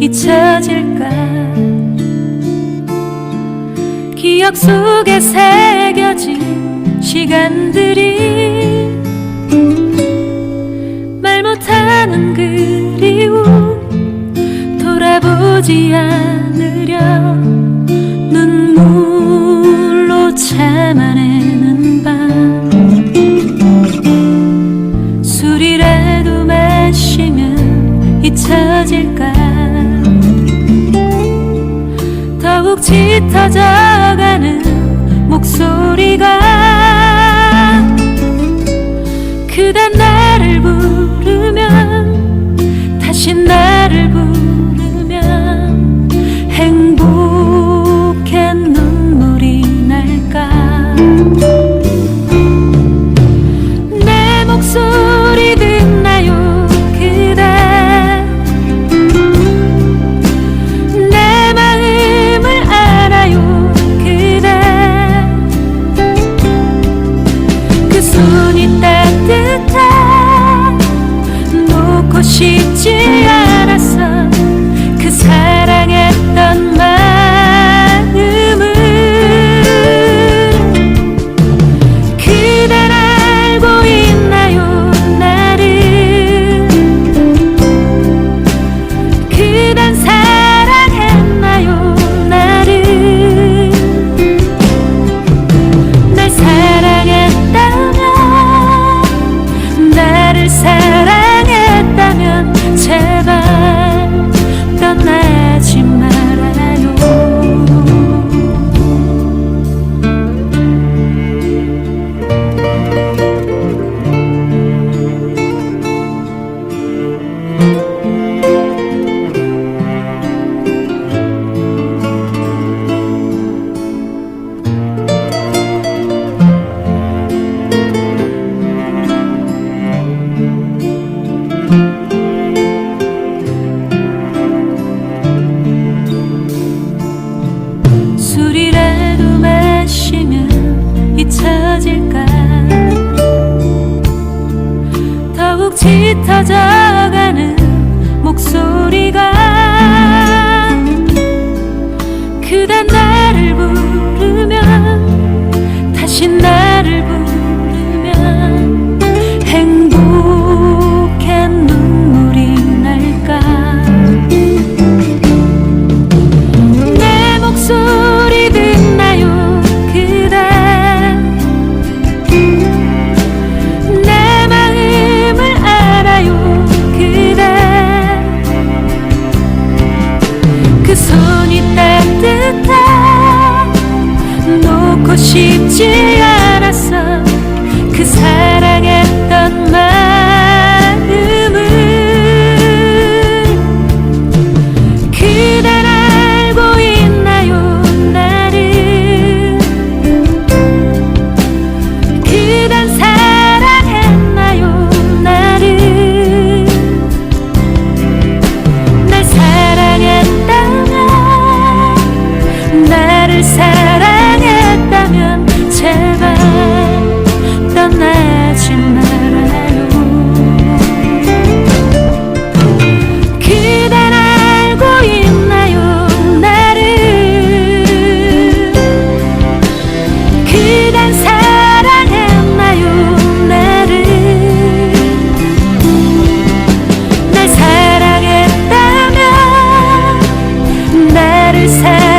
잊혀질까? 기억 속에 새겨진 시간들이 말 못하는 그리움 돌아보지 않으려 눈물로 참아내는 밤 술이라도 마시면 잊혀질까 짙어져가는 목소리가 그대 나 놓 잊혀질까? 더욱 짙어져 손이 따뜻해 놓고 싶지 않았어 그 사랑 세상